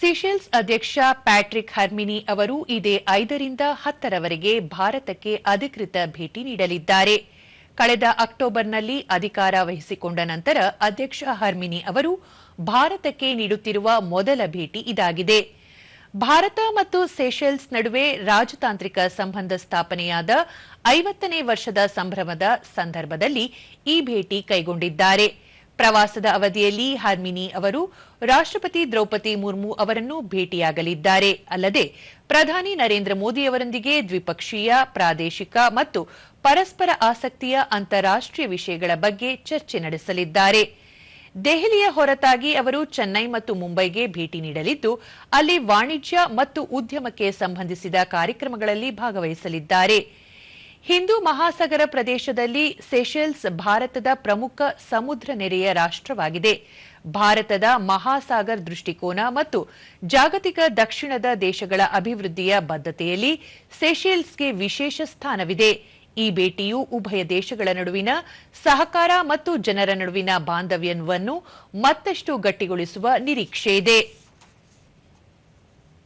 Seychelles ಅಧ್ಯಕ್ಷ Patrick Herminie ಅವರು ಇದೇ ಐದರಿಂದ ಹತ್ತರವರೆಗೆ ಭಾರತಕ್ಕೆ ಅಧಿಕೃತ ಭೇಟಿ ನೀಡಲಿದ್ದಾರೆ. ಕಳೆದ ಅಕ್ಟೋಬರ್ನಲ್ಲಿ ಅಧಿಕಾರ ವಹಿಸಿಕೊಂಡ ನಂತರ ಅಧ್ಯಕ್ಷ ಹರ್ಮಿನಿ ಅವರು ಭಾರತಕ್ಕೆ ನೀಡುತ್ತಿರುವ ಮೊದಲ ಭೇಟಿ ಇದಾಗಿದೆ. ಭಾರತ ಮತ್ತು ಸೆಷೆಲ್ಸ್ ನಡುವೆ ರಾಜತಾಂತ್ರಿಕ ಸಂಬಂಧ ಸ್ಥಾಪನೆಯಾದ ಐವತ್ತನೇ ವರ್ಷದ ಸಂಭ್ರಮದ ಸಂದರ್ಭದಲ್ಲಿ ಈ ಭೇಟಿ ಕೈಗೊಂಡಿದ್ದಾರೆ. ಪ್ರವಾಸದ ಅವಧಿಯಲ್ಲಿ ಹಾರ್ಮಿನಿ ಅವರು ರಾಷ್ಟ್ರಪತಿ ದ್ರೌಪದಿ ಮುರ್ಮು ಅವರನ್ನು ಭೇಟಿಯಾಗಲಿದ್ದಾರೆ. ಅಲ್ಲದೆ ಪ್ರಧಾನಿ ನರೇಂದ್ರ ಮೋದಿ ಅವರೊಂದಿಗೆ ದ್ವಿಪಕ್ಷೀಯ, ಪ್ರಾದೇಶಿಕ ಮತ್ತು ಪರಸ್ಪರ ಆಸಕ್ತಿಯ ಅಂತಾರಾಷ್ಟೀಯ ವಿಷಯಗಳ ಬಗ್ಗೆ ಚರ್ಚೆ ನಡೆಸಲಿದ್ದಾರೆ. ದೆಹಲಿಯ ಹೊರತಾಗಿ ಅವರು ಚೆನ್ನೈ ಮತ್ತು ಮುಂಬೈಗೆ ಭೇಟಿ ನೀಡಲಿದ್ದು, ಅಲ್ಲಿ ವಾಣಿಜ್ಯ ಮತ್ತು ಉದ್ಯಮಕ್ಕೆ ಸಂಬಂಧಿಸಿದ ಕಾರ್ಯಕ್ರಮಗಳಲ್ಲಿ ಭಾಗವಹಿಸಲಿದ್ದಾರೆ. ಹಿಂದೂ ಮಹಾಸಾಗರ ಪ್ರದೇಶದಲ್ಲಿ ಸೆಷೆಲ್ಸ್ ಭಾರತದ ಪ್ರಮುಖ ಸಮುದ್ರ ನೆರೆಯ ರಾಷ್ಟ್ರವಾಗಿದೆ. ಭಾರತದ ಮಹಾಸಾಗರ್ ದೃಷ್ಟಿಕೋನ ಮತ್ತು ಜಾಗತಿಕ ದಕ್ಷಿಣದ ದೇಶಗಳ ಅಭಿವೃದ್ಧಿಯ ಬದ್ಧತೆಯಲ್ಲಿ ಸೆಷೆಲ್ಸ್ಗೆ ವಿಶೇಷ ಸ್ಥಾನವಿದೆ. ಈ ಭೇಟಿಯು ಉಭಯ ದೇಶಗಳ ನಡುವಿನ ಸಹಕಾರ ಮತ್ತು ಜನರ ನಡುವಿನ ಬಾಂಧವ್ಯವನ್ನು ಮತ್ತಷ್ಟು ಗಟ್ಟಿಗೊಳಿಸುವ ನಿರೀಕ್ಷೆಯಿದೆ